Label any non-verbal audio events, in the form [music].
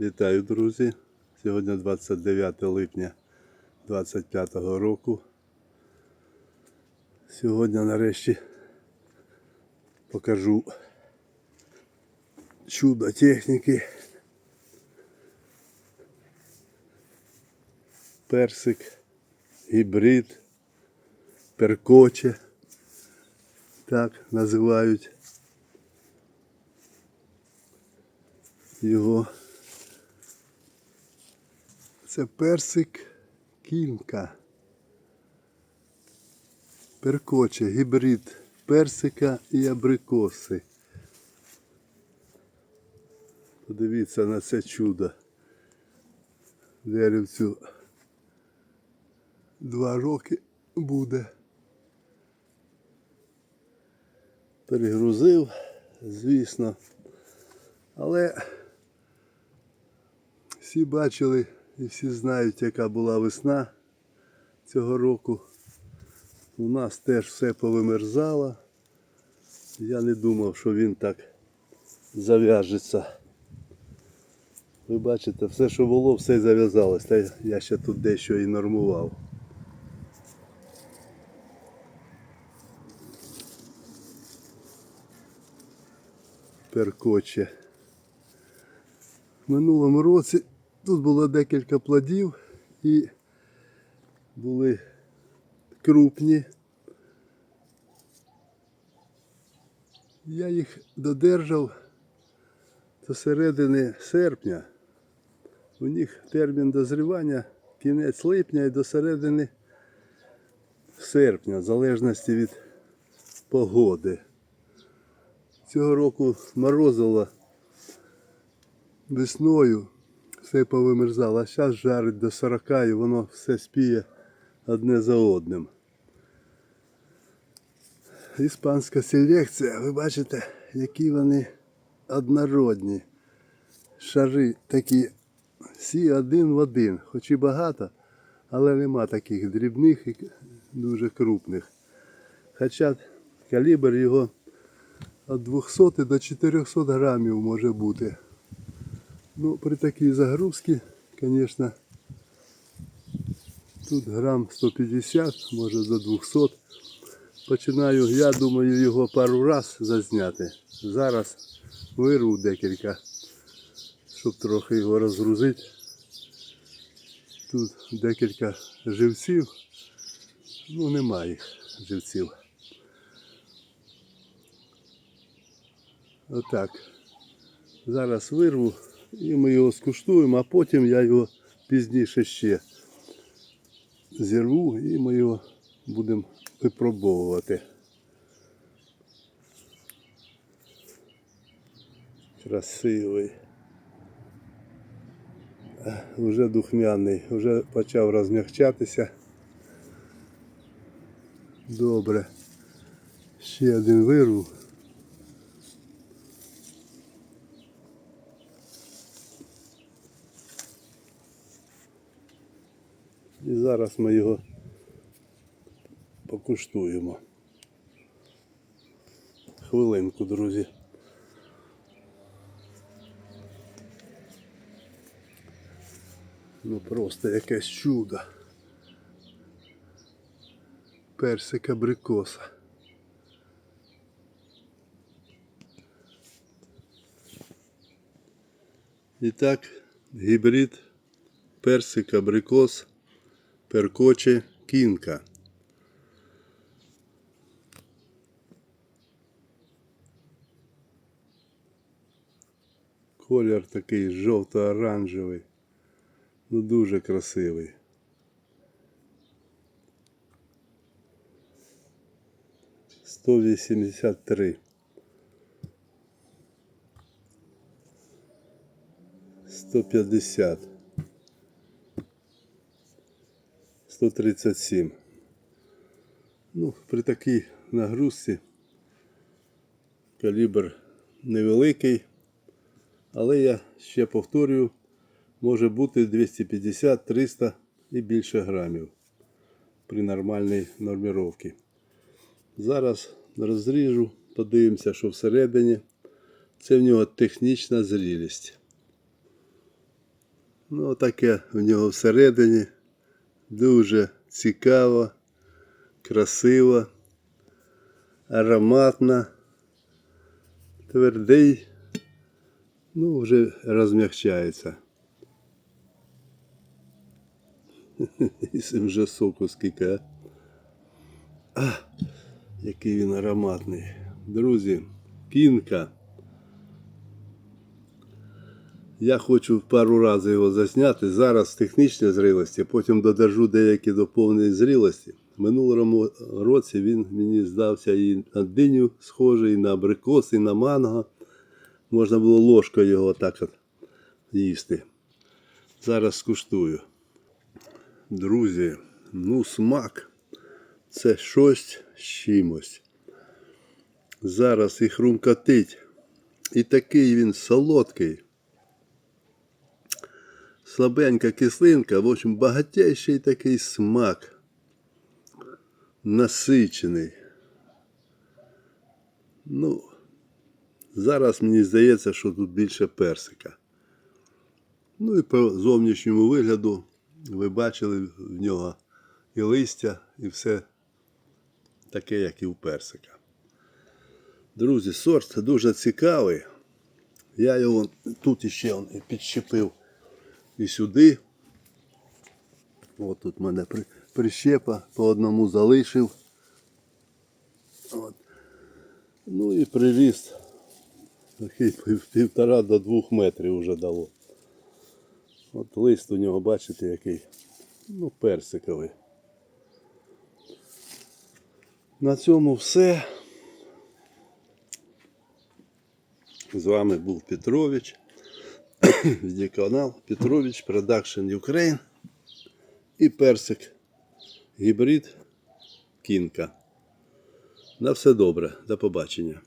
Вітаю, друзі! Сьогодні 29 липня 25 року. Сьогодні нарешті покажу чудо техніки. Персик, гібрид, перкоче. Так називають його. Це персик кінка. Перкоче, гібрид персика і абрикоси. Подивіться на це чудо. Деревцю два роки буде. Перегрузив, звісно. Але всі бачили і всі знають, яка була весна цього року. У нас теж все повимерзало. Я не думав, що він так зав'яжеться. Ви бачите, все, що було, все зав'язалось. Та я ще тут дещо і нормував. Перкоче. В минулому році тут було декілька плодів і були крупні. Я їх додержав до середини серпня. У них термін дозрівання кінець липня і до середини серпня, в залежності від погоди. Цього року морозило весною, все повимерзало, а зараз жарить до 40 і воно все спіє одне за одним. Іспанська селекція, ви бачите, які вони однородні. Шари такі всі один в один, хоч і багато, але нема таких дрібних і дуже крупних. Хоча калібр його від 200 до 400 грамів може бути. Ну, при такій загрузці, звісно, тут грам 150, може до 200. Починаю, я думаю, його пару раз зазняти. Зараз вирву декілька, щоб трохи його розгрузити. Тут декілька живців. Ну, немає їх живців. Отак. Зараз вирву і ми його скуштуємо, а потім я його пізніше ще зірву і ми його будемо випробовувати. Красивий. Вже духмяний, вже почав розмягчатися. Добре. Ще один вирву. І зараз ми його покуштуємо. Хвилинку, друзі. Ну просто якесь чудо. Персик абрикоса. І так, гібрид персик абрикос перкоче кінка. Колір такий жовто-оранжевий. Ну дуже красивий. Сто вісімдесят три. Сто п'ятдесят. 137. Ну, при такій нагрузці калібр невеликий, але я ще повторюю, може бути 250, 300 і більше грамів при нормальній норміровці. Зараз розріжу, подивимося, що всередині. Це в нього технічна зрілість. Ну, таке в нього всередині. Дуже цікаво, красиво, ароматно, твердий, ну, вже розмягчається. [laughs] І цим вже соку скільки. а. А, який він ароматний. Друзі, кінка. Я хочу пару разів його засняти. Зараз з технічної зрілості, потім додержу деякі повної зрілості. Минулому році він мені здався і на диню схожий, і на абрикос, і на манго. Можна було ложкою його так от їсти. Зараз скуштую. Друзі, ну смак це щось з чимось. Зараз і хрумкотить. І такий він солодкий. Слабенька кислинка, в общем, багатейший такий смак. Насичений. Ну, зараз мені здається, що тут більше персика. Ну і по зовнішньому вигляду ви бачили в нього і листя, і все таке, як і у персика. Друзі, сорт дуже цікавий. Я його тут іще підщепив і сюди. От тут мене при- прищепа по одному залишив. От. Ну і привіз. Такий півтора до двох метрів вже дало. От лист у нього, бачите, який. Ну, персиковий. На цьому все. З вами був Петрович. [coughs] Відеоканал Петрович Production Ukraine і персик. Гібрид Кінка. На все добре. До побачення.